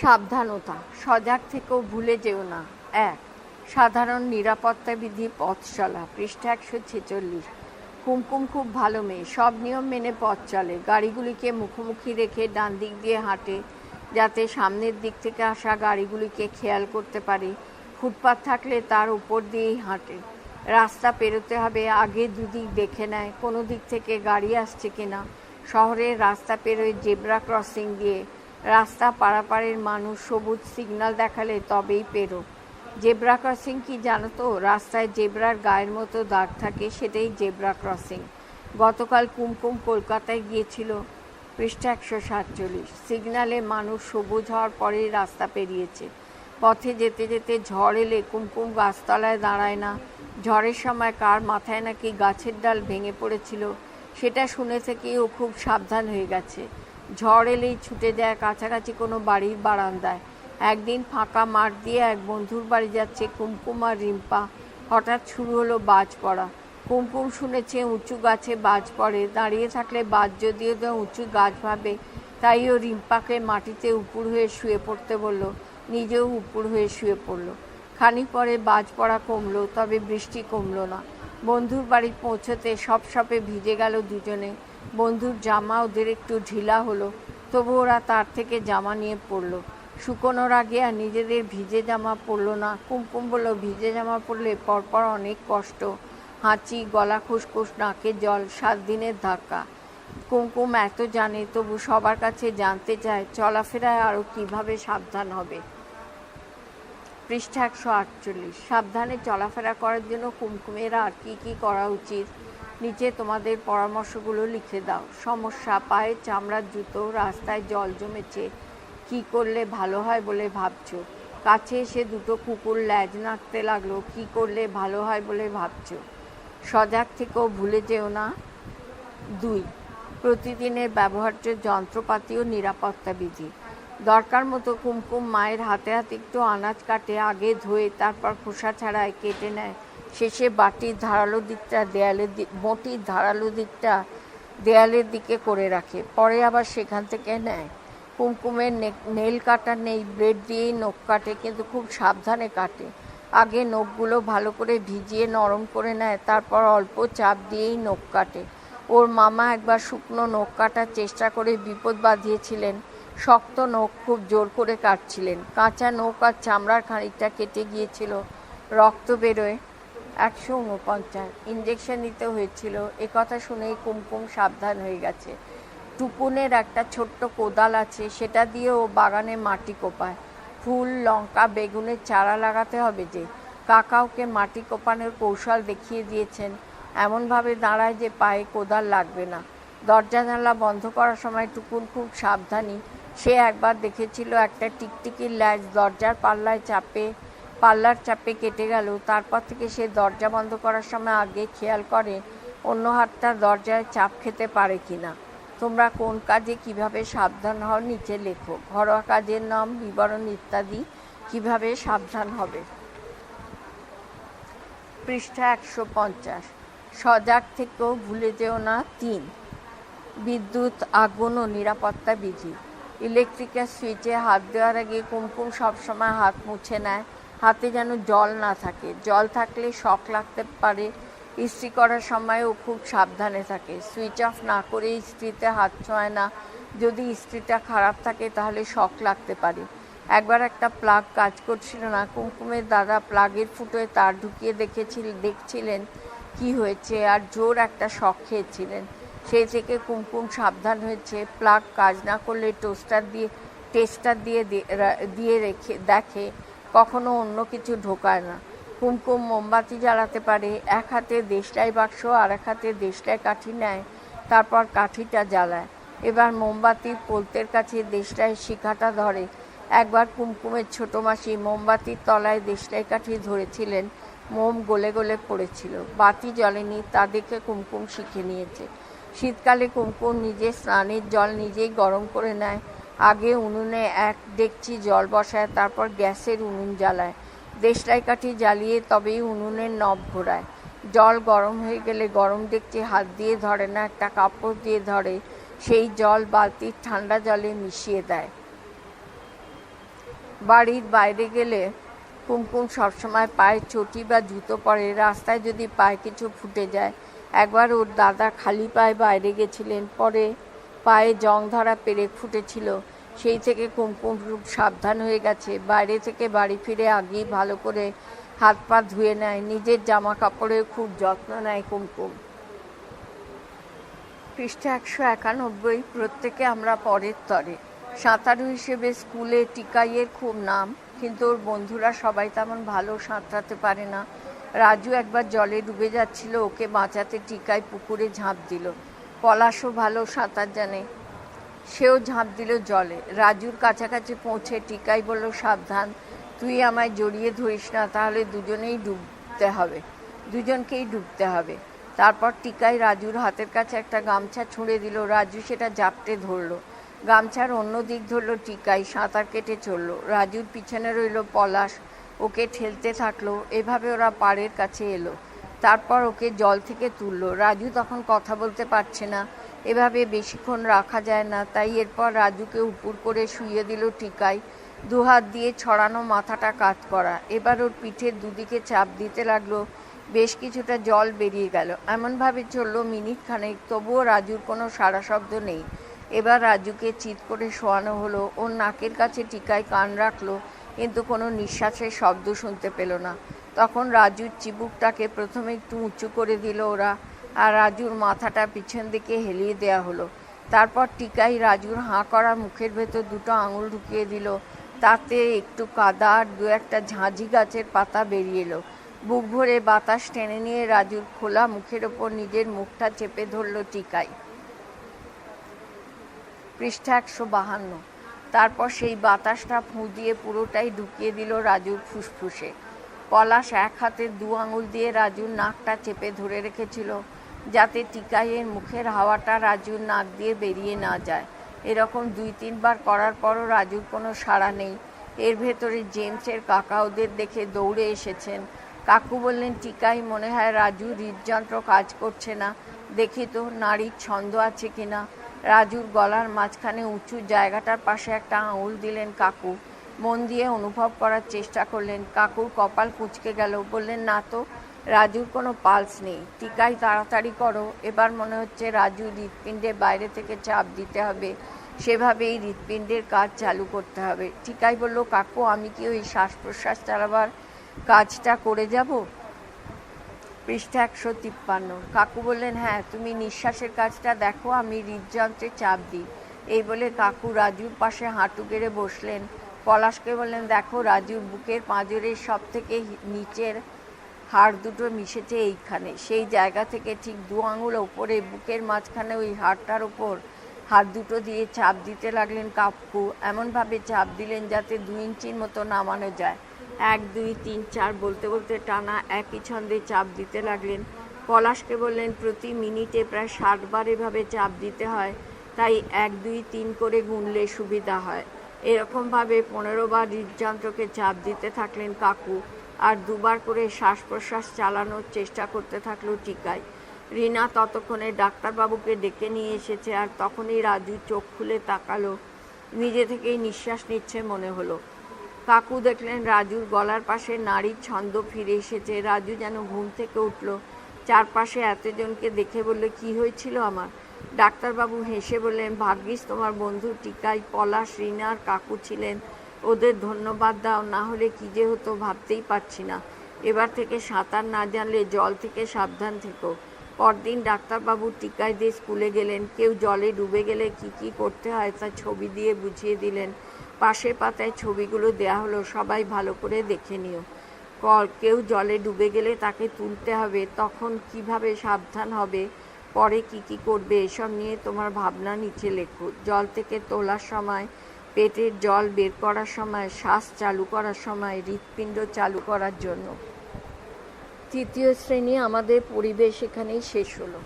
সাবধানতা, সজাগ থেকেও ভুলে যেও না। এক, সাধারণ নিরাপত্তা বিধি পথ চলা, পৃষ্ঠা একশো ছেচল্লিশ। কুমকুম খুব ভালো মেয়ে, সব নিয়ম মেনে পথ চলে। গাড়িগুলিকে মুখোমুখি রেখে ডান দিক দিয়ে হাঁটে, যাতে সামনের দিক থেকে আসা গাড়িগুলিকে খেয়াল করতে পারে। ফুটপাত থাকলে তার উপর দিয়েই হাঁটে। রাস্তা পেরোতে হবে, আগে দুদিক দেখে নেয়, কোনো দিক থেকে গাড়ি আসছে কিনা। শহরের রাস্তা পেরোয় জেব্রা ক্রসিং দিয়ে রাস্তা পারাপারের মানুষ সবুজ সিগন্যাল দেখালে তবেই পেরো। জেব্রা ক্রসিং কি জানো তো? রাস্তায় জেব্রার গায়ের মতো দাগ থাকে, সেটাই জেব্রা ক্রসিং। গতকাল কুমকুম কলকাতায় গিয়েছিল পৃষ্ঠা একশো সাতচল্লিশ। সিগনালে মানুষ সবুজ হওয়ার পরেই রাস্তা পেরিয়েছে। পথে যেতে যেতে ঝড় এলে কুমকুম গাছতলায় দাঁড়ায় না। ঝড়ের সময় কার মাথায় নাকি গাছের ডাল ভেঙে পড়েছিল, সেটা শুনে থেকেই ও খুব সাবধান হয়ে গেছে। ঝড় এলেই ছুটে যায় কাছাকাছি কোনো বাড়ির বারান্দায়। একদিন ফাঁকা মাঠ দিয়ে এক বন্ধুর বাড়ি যাচ্ছে কুমকুম আর রিম্পা। হঠাৎ শুরু হলো বাজ পড়া। কুমকুম শুনেছে উঁচু গাছে বাজ পড়ে। দাঁড়িয়ে থাকলে বাজ যদিও উঁচু গাছ ভাবে, তাই ও রিম্পাকে মাটিতে উপুর হয়ে শুয়ে পড়তে বলল, নিজেও উপুর হয়ে শুয়ে পড়ল। খানিক পরে বাজ পড়া কমলো, তবে বৃষ্টি কমলো না। বন্ধুর বাড়ি পৌঁছতে সব সপে ভিজে গেল দুজনে। বন্ধুর জামা ওদের একটু ঢিলা হলো, তবু ওরা তার থেকে জামা নিয়ে পড়ল। শুকোনোর আগে আর নিজেদের ভিজে জামা পরলো না, কুমকুম বলল, ভিজে জামা পরলে পরপর অনেক কষ্ট, হাঁচি, গলা খুসখুস, নাকে জল, সাত দিনের ধাক্কা। কুমকুম এত জানে, তবু সবার কাছে জানতে চায়, চলাফেরায় আরও কীভাবে সাবধান হবে। পৃষ্ঠা একশো আটচল্লিশ। সাবধানে চলাফেরা করার জন্য কুমকুমের আর কি কি করা উচিত? নিচে তোমাদের পরামর্শগুলো লিখে দাও। সমস্যা, পায়ে চামড়ার জুতো, রাস্তায় জল জমেছে। কি করলে ভালো হয় বলে ভাবছ? কাছে এসে দুটো কুকুর ল্যাজ নাড়তে লাগল, কি করলে ভালো হয় বলে ভাবছ? সজাগ থেকেও ভুলে যেও না। দুই, প্রতিদিনের ব্যবহার্য যন্ত্রপাতি ও নিরাপত্তা বিধি। দরকার মতো কুমকুম মায়ের হাতে হাতে একটু আনাজ কাটে, আগে ধুয়ে তারপর খোসা ছাড়ায় কেটে নেয়। শেষে বাটির ধারালো দিকটা দেয়ালের দিক বটির ধারালো দিকটা দেয়ালের দিকে করে রাখে। পরে আবার সেখান থেকে নেয়। কুমকুমের নেল কাটা নেই, ব্লেড দিয়েই নখ কাটে, কিন্তু খুব সাবধানে কাটে। আগে নখগুলো ভালো করে ভিজিয়ে নরম করে নেয়, তারপর অল্প চাপ দিয়েই নখ কাটে। ওর মামা একবার শুকনো নখ কাটার চেষ্টা করে বিপদ বাঁধিয়েছিলেন। শক্ত নখ খুব জোর করে কাটছিলেন। কাঁচা নখ আর চামড়ার খানিকটা কেটে গিয়েছিল। রক্ত বেরোয়। একশো উনপঞ্চাশ ইঞ্জেকশন নিতে হয়েছিল। কথা শুনেই কুমকুম সাবধান হয়ে গেছে। টুকুনের একটা ছোট্ট কোদাল আছে, সেটা দিয়ে ও বাগানে মাটি কোপায়। ফুল, লঙ্কা, বেগুনের চারা লাগাতে হবে যে। কাকাওকে মাটি কোপানোর কৌশল দেখিয়ে দিয়েছেন। এমনভাবে দাঁড়ায় যে পায়ে কোদাল লাগবে না। দরজা জানলা বন্ধ করার সময় টুকুন খুব সাবধানী। সে একবার দেখেছিল একটা টিকটিকির ল্যাচ দরজার পাল্লায় চাপে পাল্লার চাপে কেটে গেল। তারপর থেকে সে দরজা বন্ধ করার সময় আগে খেয়াল করে, অন্য হাতটা দরজায় চাপ খেতে পারে কি না তোমরা কোন কাজে কীভাবে সাবধান হও নিচে লেখো। ঘরোয়া কাজের নাম বিবরণ ইত্যাদি কীভাবে সাবধান হবে? পৃষ্ঠা একশো পঞ্চাশ। সজাগ থেকেও ভুলে যেও না তিন। বিদ্যুৎ, আগুন ও নিরাপত্তা বিধি। ইলেকট্রিকের সুইচে হাত দেওয়ার আগে কুমকুম সবসময় হাত মুছে নেয়। হাতে যেন জল না থাকে। জল থাকলে শখ লাগতে পারে। ইস্ত্রি করার সময়ও খুব সাবধানে থাকে। সুইচ অফ না করে ইস্ত্রিতে হাত ছোঁয় না। যদি ইস্ত্রিটা খারাপ থাকে তাহলে শখ লাগতে পারে। একবার একটা প্লাগ কাজ করছিল না। কুমকুমের দাদা প্লাগের ফুটোয় তার ঢুকিয়ে দেখেছিল, দেখছিলেন কি হয়েছে আর জোর একটা শখ খেয়েছিলেন। সেই থেকে কুমকুম সাবধান হয়েছে। প্লাগ কাজ না করলে টোস্টার দিয়ে টেস্টার দিয়ে দিয়ে রেখে, দেখে কখনো অন্য কিছু ঢোকায় না। কুমকুম মোমবাতি জ্বালাতে পারে, এক হাতে দেশলাই বাক্স আর এক হাতে দেশলাই কাঠি নেয়, তারপর কাঠিটা জ্বালায়। এবার মোমবাতির পোলতের কাছে দেশলাই শিখাটা ধরে। একবার কুমকুমের ছোট মাসি মোমবাতির তলায় দেশলাই কাঠি ধরেছিলেন, মোম গলে গলে পড়েছিল। বাতি জ্বলেনি, তা দেখে কুমকুম শিখে নিয়েছে। শীতকালে কুমকুম নিজে স্নানের জল নিজেই গরম করে নেয় আগে উনুনে এক দেখছি জল বসায়, তারপর গ্যাসের উনুন জ্বালায়। দেশলাই কাঠি জ্বালিয়ে তবেই উনুনের নব ঘোরায়। জল গরম হয়ে গেলে গরম দেখছি হাত দিয়ে ধরে না, একটা কাপড় দিয়ে ধরে। সেই জল বালতির ঠান্ডা জলে মিশিয়ে দেয়। বাড়ির বাইরে গেলে কুমকুম সবসময় পায়ে, চটি বা জুতো পরে। রাস্তায় যদি পায়ে, কিছু ফুটে যায়। একবার ওর দাদা খালি পায়ে বাইরে গেছিলেন, পরে পায়ে জং ধরা পেরেক ফুটেছিল। সেই থেকে কুমকুম সাবধান হয়ে গেছে। বাইরে থেকে বাড়ি ফিরে আগেই ভালো করে হাত পা ধুয়ে নেয়। নিজের জামা কাপড়ের খুব যত্ন নেয় কুমকুম। পৃষ্ঠা একশো একানব্বই, প্রত্যেকে আমরা পরের তরে। সাঁতারু হিসেবে স্কুলে টিকাইয়ের খুব নাম, কিন্তু ওর বন্ধুরা সবাই তেমন ভালো সাঁতরাতে পারে না। রাজু একবার জলে ডুবে যাচ্ছিল, ওকে বাঁচাতে টিকায় পুকুরে ঝাঁপ দিল। পলাশও ভালো সাঁতার জানে। সেও ঝাঁপ দিল জলে। রাজুর কাছাকাছি পৌঁছে টিকাই বলল, সাবধান, তুই আমায় জড়িয়ে ধরিস না, তাহলে দুজনেই ডুবতে হবে। দুজনকেই ডুবতে হবে। তারপর টিকাই রাজুর হাতের কাছে একটা গামছা ছুঁড়ে দিল। রাজু সেটা জাপটে ধরলো। গামছার অন্য দিক ধরলো টিকাই, সাঁতার কেটে চলল। রাজুর পিছনে রইল পলাশ। ওকে ঠেলতে থাকল। এভাবে ওরা পাড়ের কাছে এলো। তারপর ওকে জল থেকে তুললো। রাজু তখন কথা বলতে পারছে না। এভাবে বেশিক্ষণ রাখা যায় না। তাই এরপর রাজুকে উপর করে শুইয়ে দিল টিকাই দুহাত দিয়ে ছড়ানো মাথাটা কাত করা। এবার ওর পিঠের দুদিকে চাপ দিতে লাগল। বেশ কিছুটা জল বেরিয়ে গেল। এমনভাবে চলল মিনিট খানেক। তবুও রাজুর কোনো সারা শব্দ নেই। এবার রাজুকে চিৎ করে শোয়ানো হলো। ওর নাকের কাছে টিকায় কান রাখল। কিন্তু কোনো নিঃশ্বাসের শব্দ শুনতে পেল না। তখন রাজুর চিবুকটাকে প্রথমে একটু উঁচু করে দিল ওরা, আর রাজুর মাথাটা পিছন দিকে হেলিয়ে দেয়া হলো। তারপর টিকাই রাজুর হাঁ করা মুখের ভেতর দুটো আঙুল ঢুকিয়ে দিল। তাতে একটু কাদা আর দু একটা ঝাঁঝি গাছের পাতা বেরিয়ে এলো। বুক ভরে বাতাস টেনে নিয়ে রাজুর খোলা মুখের ওপর নিজের মুখটা চেপে ধরল টিকাই। পৃষ্ঠা একশো বাহান্ন। তারপর সেই বাতাসটা ফুঁ দিয়ে পুরোটাই ঢুকিয়ে দিল রাজুর ফুসফুসে। পলাশ এক হাতে দু আঙুল দিয়ে রাজুর নাকটা চেপে ধরে রেখেছিল, যাতে টিকাইয়ের মুখের হাওয়াটা রাজুর নাক দিয়ে বেরিয়ে না যায়। এরকম দুই তিনবার করার পরও রাজুর কোনো সাড়া নেই। এর ভেতরে জেমসের কাকা ওদের দেখে দৌড়ে এসেছেন। কাকু বললেন, টিকাই, মনে হয় রাজু হৃদযন্ত্র কাজ করছে না। দেখি তো নারীর ছন্দ আছে কিনা। রাজুর গলার মাঝখানে উঁচু জায়গাটার পাশে একটা আঙুল দিলেন কাকু। মন দিয়ে অনুভব করার চেষ্টা করলেন। কাকুর কপাল কুচকে গেল। বললেন, না তো, রাজুর কোনো পালস নেই। টিকাই তাড়াতাড়ি করো। এবার মনে হচ্ছে রাজু হৃৎপিণ্ডে বাইরে থেকে চাপ দিতে হবে। সেভাবেই হৃৎপিণ্ডের কাজ চালু করতে হবে। টিকাই বলল, কাকু, আমি কি ওই শ্বাস প্রশ্বাস চালাবার কাজটা করে যাব? পৃষ্ঠা একশো তিপ্পান্ন। কাকু বললেন হ্যাঁ তুমি নিঃশ্বাসের কাজটা দেখো, আমি হৃদযন্ত্রে চাপ দিই। এই বলে কাকু রাজুর পাশে হাঁটু গেড়ে বসলেন। পলাশকে বললেন, দেখো, রাজুর বুকের পাঁজরের সব থেকে নিচের হাড় দুটো মিশেছে এইখানে। সেই জায়গা থেকে ঠিক দু আঙুল ওপরে বুকের মাঝখানে ওই হাড়টার ওপর হাত দুটো দিয়ে চাপ দিতে লাগলেন কাকু এমনভাবে চাপ দিলেন যাতে দু ইঞ্চির মতো নামানো যায়। এক, দুই, তিন, চার বলতে বলতে টানা একই ছন্দে চাপ দিতে লাগলেন। পলাশকে বললেন, প্রতি মিনিটে প্রায় ষাট বার এভাবে চাপ দিতে হয়। তাই এক, দুই, তিন করে গুনলে সুবিধা হয়। এরকমভাবে পনেরো বার হৃদযন্ত্রকে চাপ দিতে থাকলেন কাকু আর দুবার করে শ্বাস প্রশ্বাস চালানোর চেষ্টা করতে থাকল টিকায়। রিনা ততক্ষণে ডাক্তারবাবুকে ডেকে নিয়ে এসেছে আর তখনই রাজু চোখ খুলে তাকালো। নিজে থেকেই নিঃশ্বাস নিচ্ছে মনে হলো। কাকু দেখলেন রাজুর গলার পাশে নারীর ছন্দ ফিরে এসেছে। রাজু যেন ঘুম থেকে উঠল। চারপাশে এতজনকে দেখে বললে, কি হয়েছিল আমার? ডাক্তারবাবু হেসে বললেন, ভাগ্যিস তোমার বন্ধু টিকাই পলাশ রিনার কাকু ছিলেন। ওদের ধন্যবাদ দাও, না হলে কী যে হতো ভাবতেই পারছি না। এবার থেকে সাঁতার না জানলে জল থেকে সাবধান থেকো। পরদিন ডাক্তারবাবু টিকায় দিয়ে স্কুলে গেলেন। কেউ জলে ডুবে গেলে কি কি করতে হয় তা ছবি দিয়ে বুঝিয়ে দিলেন। পাশের পাতায় ছবিগুলো দেয়া হলো, সবাই ভালো করে দেখে নিও। কেউ জলে ডুবে গেলে তাকে তুলতে হবে, তখন কীভাবে সাবধান হবে? পরে কি কি করবে এসব নিয়ে তোমার ভাবনা নিচে লেখো। জল থেকে তোলার সময়, পেটের জল বের করার সময়, শ্বাস চালু করার সময়, হৃৎপিণ্ড চালু করার জন্য। তৃতীয় শ্রেণি আমাদের পরিবেশ এখানেই শেষ হলো।